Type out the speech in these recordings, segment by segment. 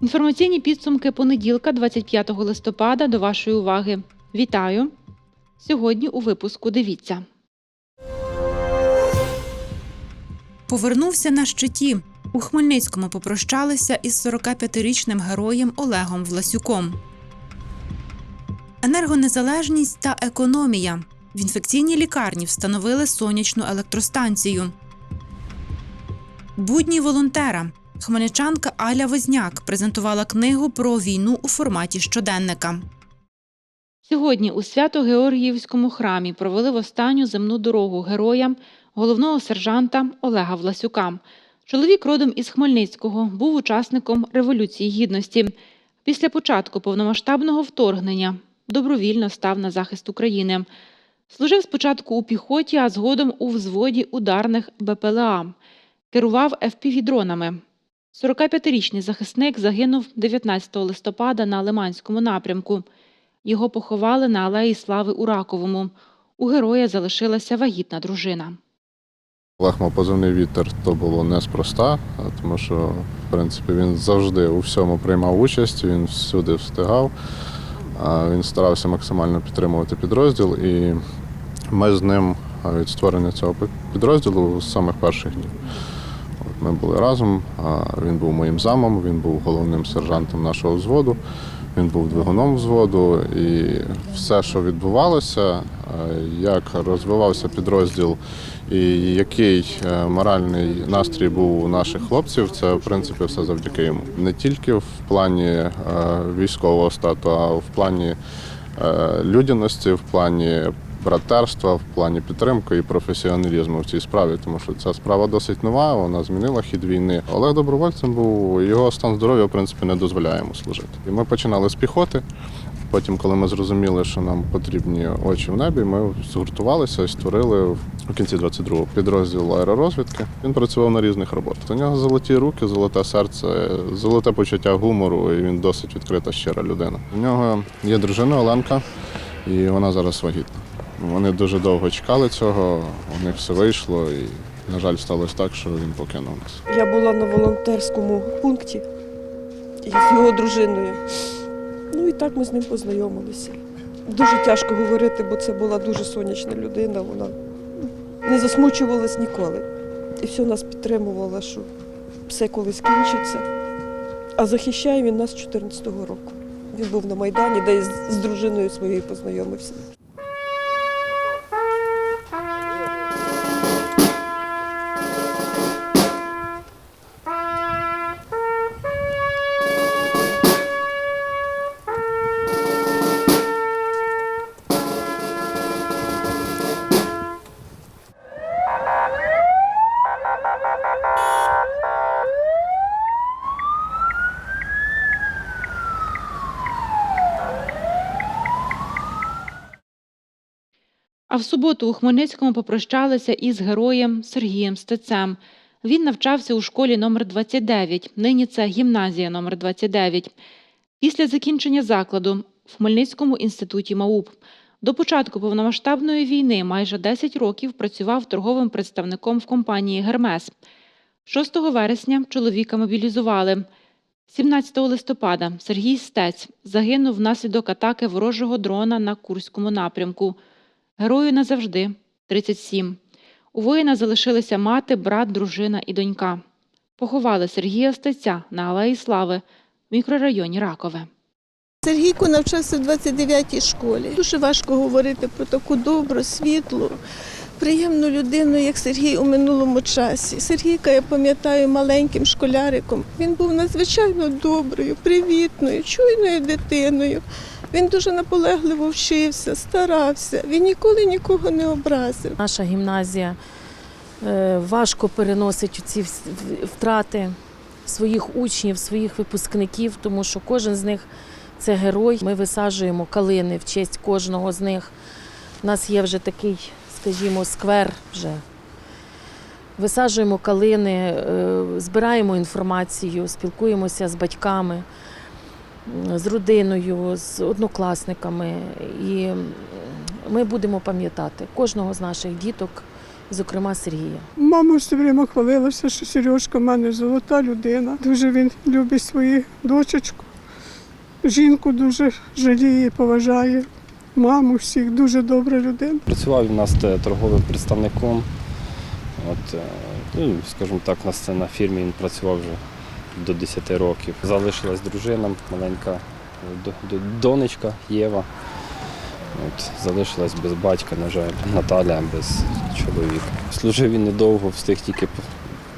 Інформаційні підсумки понеділка, 25 листопада, до вашої уваги. Вітаю! Сьогодні у випуску дивіться. Повернувся на щиті. У Хмельницькому попрощалися із 45-річним героєм Олегом Власюком. Енергонезалежність та економія. В інфекційній лікарні встановили сонячну електростанцію. Будні волонтера. Хмельничанка Аля Возняк презентувала книгу про війну у форматі щоденника. Сьогодні у Свято-Георгіївському храмі провели в останню земну дорогу героям головного сержанта Олега Власюка. Чоловік родом із Хмельницького був учасником Революції Гідності. Після початку повномасштабного вторгнення добровільно став на захист України. Служив спочатку у піхоті, а згодом у взводі ударних БПЛА. Керував FPV-дронами. 45-річний захисник загинув 19 листопада на Лиманському напрямку. Його поховали на Алеї Слави у Раковому. У героя залишилася вагітна дружина. Олег позивний вітер, то було неспроста, тому що в принципі він завжди у всьому приймав участь, він всюди встигав. Він старався максимально підтримувати підрозділ, і ми з ним від створення цього підрозділу з самих перших днів. Ми були разом. Він був моїм замом, він був головним сержантом нашого взводу, він був двигуном взводу, і все, що відбувалося, е, як розвивався підрозділ, і який е, моральний настрій був у наших хлопців, це в принципі все завдяки йому. Не тільки в плані е, військового стату, а в плані людяності, в плані братерства, в плані підтримки і професіоналізму в цій справі, тому що ця справа досить нова, вона змінила хід війни. Олег добровольцем був, його стан здоров'я, в принципі, не дозволяє йому служити. І ми починали з піхоти. Потім, коли ми зрозуміли, що нам потрібні очі в небі, ми згуртувалися і створили в кінці 22-го підрозділ аеророзвідки. Він працював на різних роботах. У нього золоті руки, золоте серце, золоте почуття гумору, і він досить відкрита, щира людина. У нього є дружина Оленка, і вона зараз вагітна. Вони дуже довго чекали цього, у них все вийшло, і, на жаль, сталося так, що він покинув нас. Я була на волонтерському пункті з його дружиною. Ну і так ми з ним познайомилися. Дуже тяжко говорити, бо це була дуже сонячна людина. Вона не засмучувалась ніколи. І все нас підтримувала, що все колись кінчиться. А захищає він нас з 14-го року. Він був на Майдані, де з- дружиною своєю познайомився. А в суботу у Хмельницькому попрощалися із героєм Сергієм Стецем. Він навчався у школі номер 29, нині це гімназія номер 29. Після закінчення закладу в Хмельницькому інституті МАУП. До початку повномасштабної війни майже 10 років працював торговим представником в компанії Гермес. 6 вересня чоловіка мобілізували. 17 листопада Сергій Стець загинув внаслідок атаки ворожого дрона на Курському напрямку. Герою назавжди 37. У воїна залишилися мати, брат, дружина і донька. Поховали Сергія Стеця на Алеї Слави в мікрорайоні Ракове. Сергійко навчався в 29-й школі. Дуже важко говорити про таку добру, світлу, приємну людину, як Сергій у минулому часі. Сергійка я пам'ятаю маленьким школяриком. Він був надзвичайно доброю, привітною, чуйною дитиною. Він дуже наполегливо вчився, старався. Він ніколи нікого не образив. Наша гімназія е, важко переносить ці втрати своїх учнів, своїх випускників, тому що кожен з них це герой. Ми висаджуємо калини в честь кожного з них. У нас є вже такий, скажімо, сквер вже Висаджуємо калини, е, збираємо інформацію, спілкуємося з батьками, з родиною, з однокласниками. І ми будемо пам'ятати кожного з наших діток, зокрема Сергія. Мама все время хвалилася, що Сережка в мене золота людина. Дуже він любить свою дочечку. Жінку дуже жаліє, поважає. Маму всіх дуже добра людина. Працював він у нас торговим представником. От, е, ну, скажімо так, у нас це на фірмі він працював вже до 10 років. Залишилась дружина, маленька до- до- донечка Єва. От, залишилась без батька, на жаль, Наталя без чоловіка. Служив він недовго, встиг тільки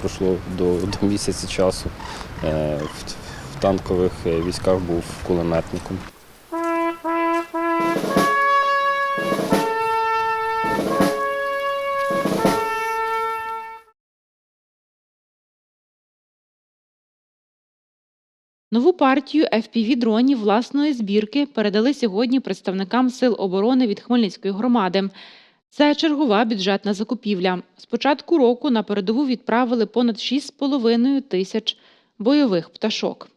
пройшло до, до місяця часу. Е, В, в танкових е, військах був кулеметником. Нову партію FPV-дронів власної збірки передали сьогодні представникам Сил оборони від Хмельницької громади. Це чергова бюджетна закупівля. З початку року на передову відправили понад 6,5 тисяч бойових пташок.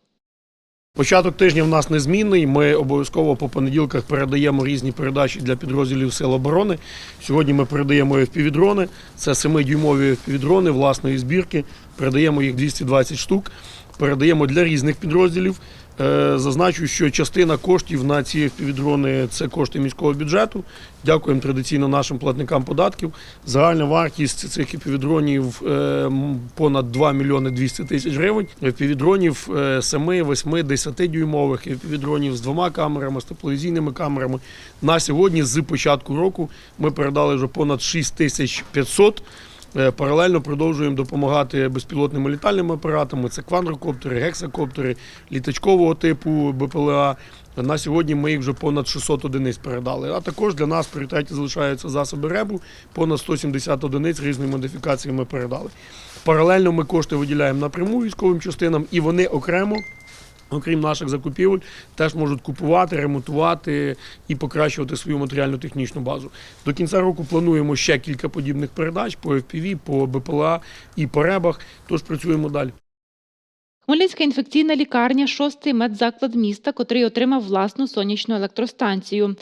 Початок тижня в нас незмінний. Ми обов'язково по понеділках передаємо різні передачі для підрозділів Сил оборони. Сьогодні ми передаємо FPV-дрони. Це 7-дюймові FPV-дрони власної збірки. Передаємо їх 220 штук. Передаємо для різних підрозділів. Е, Зазначу, що частина коштів на ці FPV-дрони – це кошти міського бюджету. Дякуємо традиційно нашим платникам податків. Загальна вартість цих FPV-дронів е, понад 2 мільйони 200 тисяч гривень. FPV-дронів е, 7, 8, 10 дюймових, FPV-дронів з двома камерами, з тепловізійними камерами. На сьогодні з початку року ми передали вже понад 6500 Е, Паралельно продовжуємо допомагати безпілотними літальними апаратами. Це квадрокоптери, гексакоптери, літачкового типу БПЛА. На сьогодні ми їх вже понад 600 одиниць передали. А також для нас в пріоритеті залишаються засоби РЕБу. Понад 170 одиниць різної модифікації ми передали. Паралельно ми кошти виділяємо напряму військовим частинам, і вони окремо. Окрім наших закупівель, теж можуть купувати, ремонтувати і покращувати свою матеріально-технічну базу. До кінця року плануємо ще кілька подібних передач по FPV, по БПЛА і по ребах. Тож працюємо далі. Хмельницька інфекційна лікарня шостий медзаклад міста, котрий отримав власну сонячну електростанцію.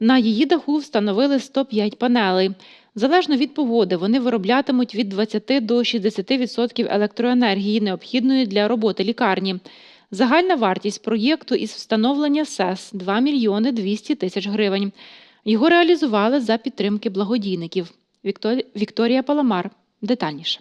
На її даху встановили 105 панелей. Залежно від погоди, вони вироблятимуть від 20 до 60% електроенергії, необхідної для роботи лікарні. Загальна вартість проєкту із встановлення СЕС – 2 мільйони 200 тисяч гривень. Його реалізували за підтримки благодійників. Вікторія Паламар. Детальніше.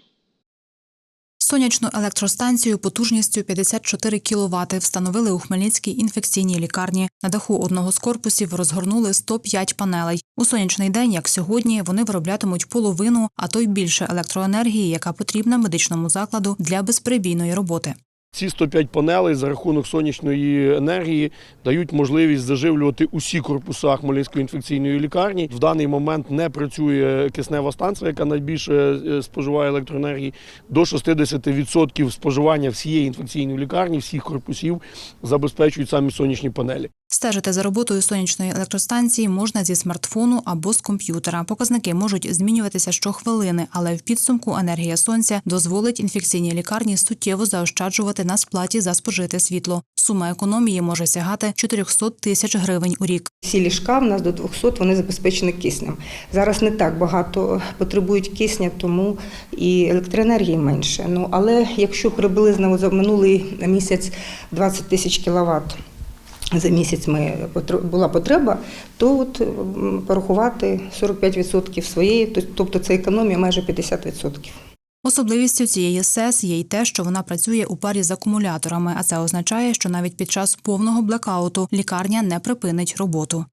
Сонячну електростанцію потужністю 54 кВт встановили у Хмельницькій інфекційній лікарні. На даху одного з корпусів розгорнули 105 панелей. У сонячний день, як сьогодні, вони вироблятимуть половину, а то й більше електроенергії, яка потрібна медичному закладу для безперебійної роботи. Ці 105 панелей за рахунок сонячної енергії дають можливість заживлювати усі корпуса Хмельницької інфекційної лікарні. В даний момент не працює киснева станція, яка найбільше е, споживає електроенергії. До 60% споживання всієї інфекційної лікарні, всіх корпусів забезпечують самі сонячні панелі. Стежити за роботою сонячної електростанції можна зі смартфону або з комп'ютера. Показники можуть змінюватися щохвилини, але в підсумку енергія сонця дозволить інфекційній лікарні суттєво заощаджувати на сплаті за спожите світло. Сума економії може сягати 400 тисяч гривень у рік. Всі ліжка в нас до 200 вони забезпечені киснем. Зараз не так багато потребують кисня, тому і електроенергії менше. Ну але якщо приблизно за минулий місяць 20 тисяч кіловат за місяць ми була потреба, то от порахувати 45% своєї, то- тобто це економія майже 50%. Особливістю цієї СЕС є й те, що вона працює у парі з акумуляторами, а це означає, що навіть під час повного блекауту лікарня не припинить роботу.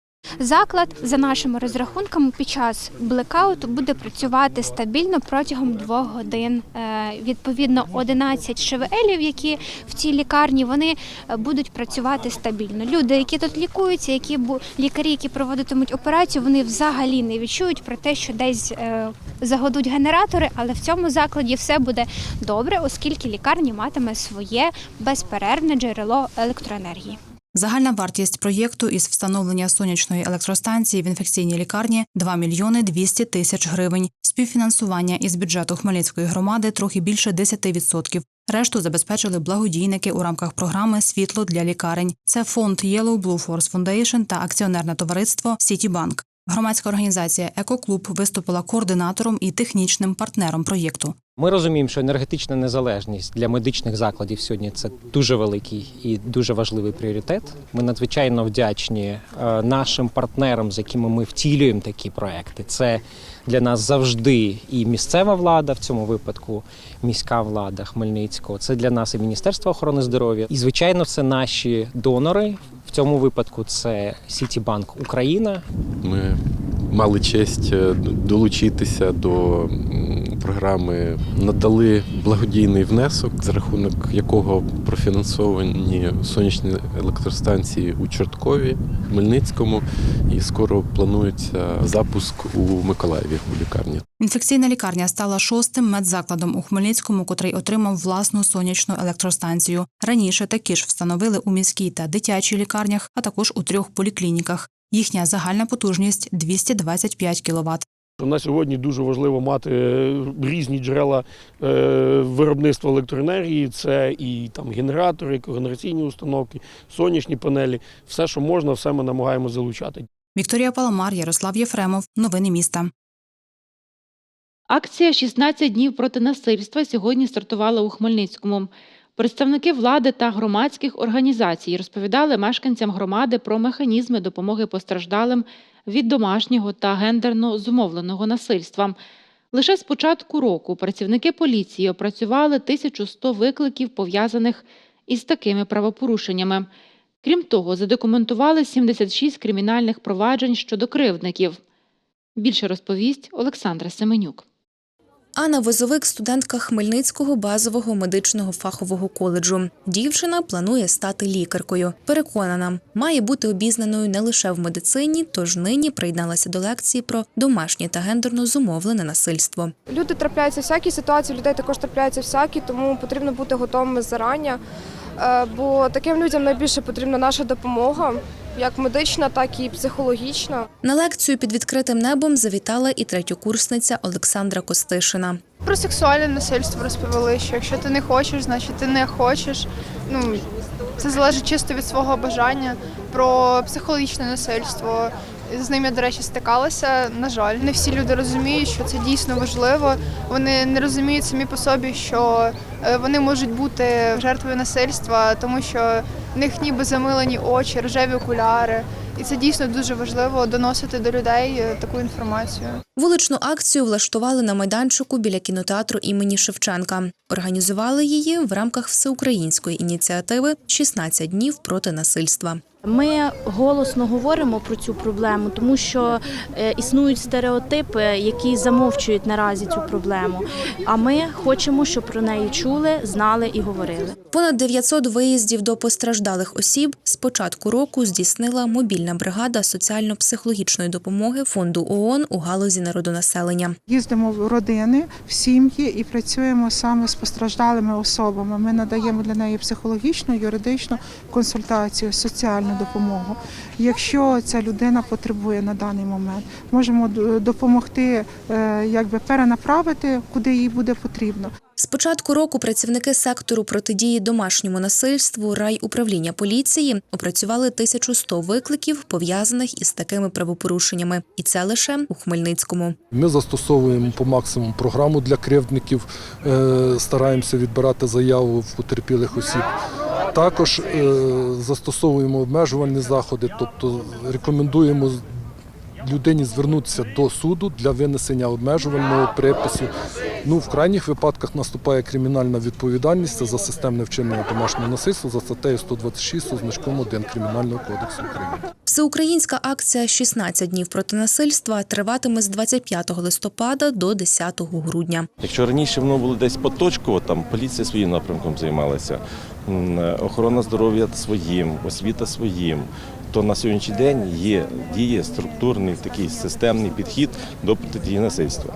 Заклад, за нашими розрахунками, під час блекауту буде працювати стабільно протягом двох годин. Е, Відповідно, 11 ШВЛів, які в цій лікарні, вони е, будуть працювати стабільно. Люди, які тут лікуються, які лікарі, які проводитимуть операцію, вони взагалі не відчують про те, що десь е, загодуть генератори, але в цьому закладі все буде добре, оскільки лікарня матиме своє безперервне джерело електроенергії. Загальна вартість проєкту із встановлення сонячної електростанції в інфекційній лікарні 2 мільйони 200 тисяч гривень. Співфінансування із бюджету Хмельницької громади трохи більше 10%. Решту забезпечили благодійники у рамках програми Світло для лікарень. Це фонд Yellow Blue Force Foundation та акціонерне товариство Сітібанк. Громадська організація Екоклуб виступила координатором і технічним партнером проєкту. Ми розуміємо, що енергетична незалежність для медичних закладів сьогодні це дуже великий і дуже важливий пріоритет. Ми надзвичайно вдячні е, нашим партнерам, з якими ми втілюємо такі проекти. Це для нас завжди і місцева влада, в цьому випадку міська влада Хмельницького. Це для нас і Міністерство охорони здоров'я. І звичайно, це наші донори. В цьому випадку це Сітібанк Україна, Ми мали честь е, долучитися до програми, надали благодійний внесок, за рахунок якого профінансовані сонячні електростанції у Чорткові, Хмельницькому, і скоро планується запуск у Миколаєві у лікарні. Інфекційна лікарня стала шостим медзакладом у Хмельницькому, котрий отримав власну сонячну електростанцію. Раніше такі ж встановили у міській та дитячій лікарнях, а також у трьох поліклініках. Їхня загальна потужність 225 кВт. На сьогодні дуже важливо мати е, різні джерела е, виробництва електроенергії. Це і там генератори, когенераційні установки, сонячні панелі. Все, що можна, все ми намагаємося залучати. Вікторія Паламар, Ярослав Єфремов. Новини міста. Акція «16 днів проти насильства сьогодні стартувала у Хмельницькому. Представники влади та громадських організацій розповідали мешканцям громади про механізми допомоги постраждалим від домашнього та гендерно зумовленого насильства. Лише з початку року працівники поліції опрацювали 1100 викликів, пов'язаних із такими правопорушеннями. Крім того, задокументували 76 кримінальних проваджень щодо кривдників. Більше розповість Олександра Семенюк. Анна Возовик, студентка Хмельницького базового медичного фахового коледжу. Дівчина планує стати лікаркою. Переконана, має бути обізнаною не лише в медицині, тож нині приєдналася до лекції про домашнє та гендерно зумовлене насильство. Люди трапляються всякі ситуації, людей також трапляються всякі, тому потрібно бути готовими зарання. Е, Бо таким людям найбільше потрібна наша допомога, як медична, так і психологічна. На лекцію під відкритим небом завітала і третьокурсниця Олександра Костишина. Про сексуальне насильство розповіли, що якщо ти не хочеш, значить ти не хочеш. Ну це залежить чисто від свого бажання. Про психологічне насильство. З ним я, до речі, стикалася. На жаль, не всі люди розуміють, що це дійсно важливо. Вони не розуміють самі по собі, що е, вони можуть бути жертвою насильства, тому що в них ніби замилені очі, рожеві окуляри. І це дійсно дуже важливо доносити до людей е, таку інформацію. Вуличну акцію влаштували на майданчику біля кінотеатру імені Шевченка. Організували її в рамках всеукраїнської ініціативи «16 днів проти насильства. Ми голосно говоримо про цю проблему, тому що е, існують стереотипи, які замовчують наразі цю проблему. А ми хочемо, щоб про неї чули, знали і говорили. Понад 900 виїздів до постраждалих осіб з початку року здійснила мобільна бригада соціально-психологічної допомоги фонду ООН у галузі народонаселення. Їздимо в родини, в сім'ї і працюємо саме з постраждалими особами. Ми надаємо для неї психологічну, юридичну консультацію, соціальну допомогу. Якщо ця людина потребує на даний момент, можемо допомогти, е, якби перенаправити, куди їй буде потрібно. Початку року працівники сектору протидії домашньому насильству райуправління поліції опрацювали 1100 викликів, пов'язаних із такими правопорушеннями, і це лише у Хмельницькому. Ми застосовуємо по максимуму програму для кривдників, е, стараємося відбирати заяву в потерпілих осіб. Також е, застосовуємо обмежувальні заходи, тобто рекомендуємо людині звернутися до суду для винесення обмежувального припису. Ну, в крайніх випадках наступає кримінальна відповідальність за системне вчинення домашнього насильства за статтею 126 зі значком 1 Кримінального кодексу України. Всеукраїнська акція «16 днів проти насильства триватиме з 25 листопада до 10 грудня. Якщо раніше воно було десь поточково, там поліція своїм напрямком займалася, охорона здоров'я своїм, освіта своїм, то на сьогоднішній день є діє структурний такий системний підхід до протидії насильства.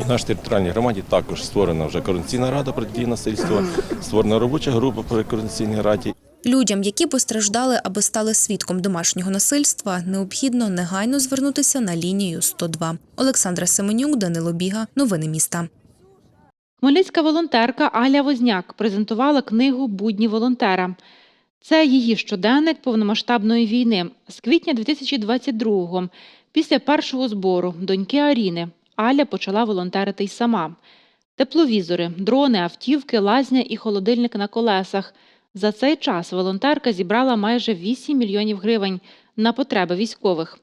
І в нашій територіальній громаді також створена вже координаційна рада протидії насильства, створена робоча група при координаційній раді. Людям, які постраждали або стали свідком домашнього насильства, необхідно негайно звернутися на лінію 102. Олександра Семенюк, Данило Біга. Новини міста. Хмельницька волонтерка Аля Возняк презентувала книгу Будні волонтера. Це її щоденник повномасштабної війни з квітня 2022-го. Після першого збору доньки Аріни Аля почала волонтерити й сама. Тепловізори, дрони, автівки, лазня і холодильник на колесах. За цей час волонтерка зібрала майже 8 мільйонів гривень на потреби військових.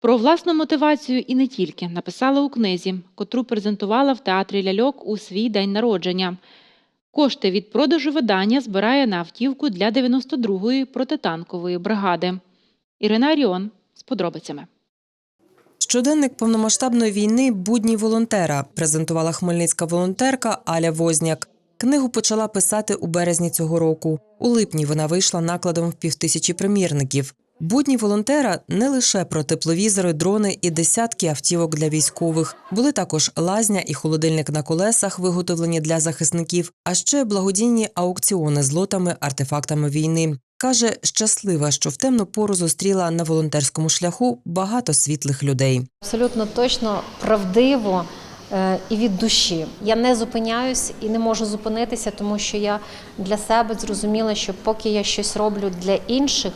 Про власну мотивацію і не тільки написала у книзі, котру презентувала в театрі ляльок у свій день народження. Кошти від продажу видання збирає на автівку для 92-ї протитанкової бригади. Ірина Аріон з подробицями. Щоденник повномасштабної війни Будні волонтера презентувала хмельницька волонтерка Аля Возняк. Книгу почала писати у березні цього року. У липні вона вийшла накладом в півтисячі примірників. Будні волонтера не лише про тепловізори, дрони і десятки автівок для військових. Були також лазня і холодильник на колесах, виготовлені для захисників, а ще благодійні аукціони з лотами, артефактами війни. Каже, щаслива, що в темну пору зустріла на волонтерському шляху багато світлих людей. Абсолютно точно правдиво е, і від душі. Я не зупиняюсь і не можу зупинитися, тому що я для себе зрозуміла, що поки я щось роблю для інших,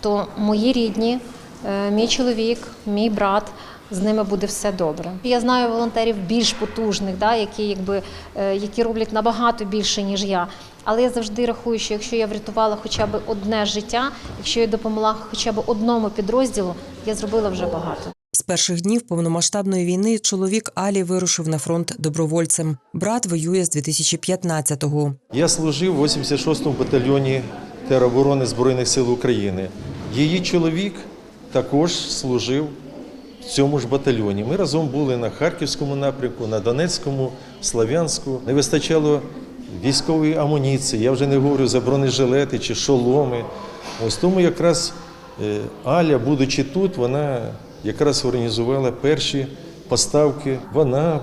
то мої рідні, е, мій чоловік, мій брат. З ними буде все добре. Я знаю волонтерів більш потужних, да, які, якби, е, які роблять набагато більше, ніж я. Але я завжди рахую, що якщо я врятувала хоча б одне життя, якщо я допомогла хоча б одному підрозділу, я зробила вже багато. З перших днів повномасштабної війни чоловік Алі вирушив на фронт добровольцем. Брат воює з 2015-го. Я служив в 86-му батальйоні тероборони Збройних сил України. Її чоловік також служив в цьому ж батальйоні. Ми разом були на Харківському напрямку, на Донецькому, Слав'янську. Не вистачало військової амуніції. Я вже не говорю за бронежилети чи шоломи. Ось тому якраз е, Аля, будучи тут, вона якраз організувала перші поставки. Вона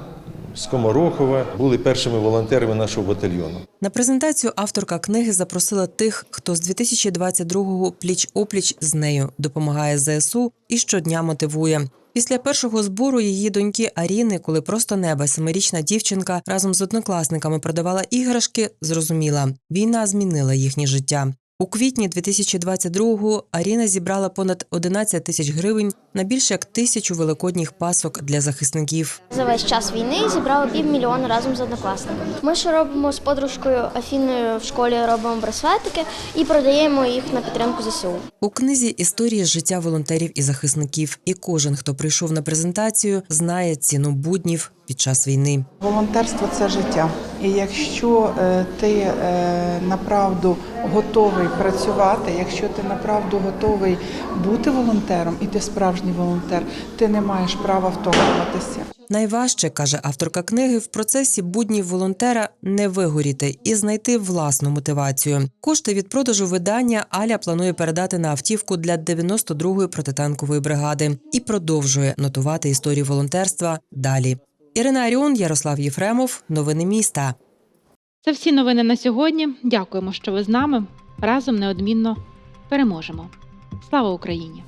з Комарохова були першими волонтерами нашого батальйону. На презентацію авторка книги запросила тих, хто з 2022-го пліч-опліч з нею допомагає ЗСУ і щодня мотивує. Після першого збору її доньки Аріни, коли просто неба семирічна дівчинка разом з однокласниками продавала іграшки, зрозуміла, війна змінила їхнє життя. У квітні 2022-го Аріна зібрала понад 11 тисяч гривень на більше як тисячу великодніх пасок для захисників. За весь час війни зібрали півмільйона разом з однокласниками. Ми ще робимо з подружкою Афіною в школі робимо браслетики і продаємо їх на підтримку ЗСУ. У книзі історії життя волонтерів і захисників. І кожен, хто прийшов на презентацію, знає ціну буднів під час війни. Волонтерство це життя. І якщо е, ти е, направду готовий працювати, якщо ти направду готовий бути волонтером, і ти справжній волонтер, ти не маєш права втомлюватися. Найважче, каже авторка книги, в процесі буднів волонтера не вигоріти і знайти власну мотивацію. Кошти від продажу видання Аля планує передати на автівку для 92-ї протитанкової бригади і продовжує нотувати історію волонтерства далі. Ірина Аріон, Ярослав Єфремов. Новини міста. Це всі новини на сьогодні. Дякуємо, що ви з нами. Разом неодмінно переможемо. Слава Україні!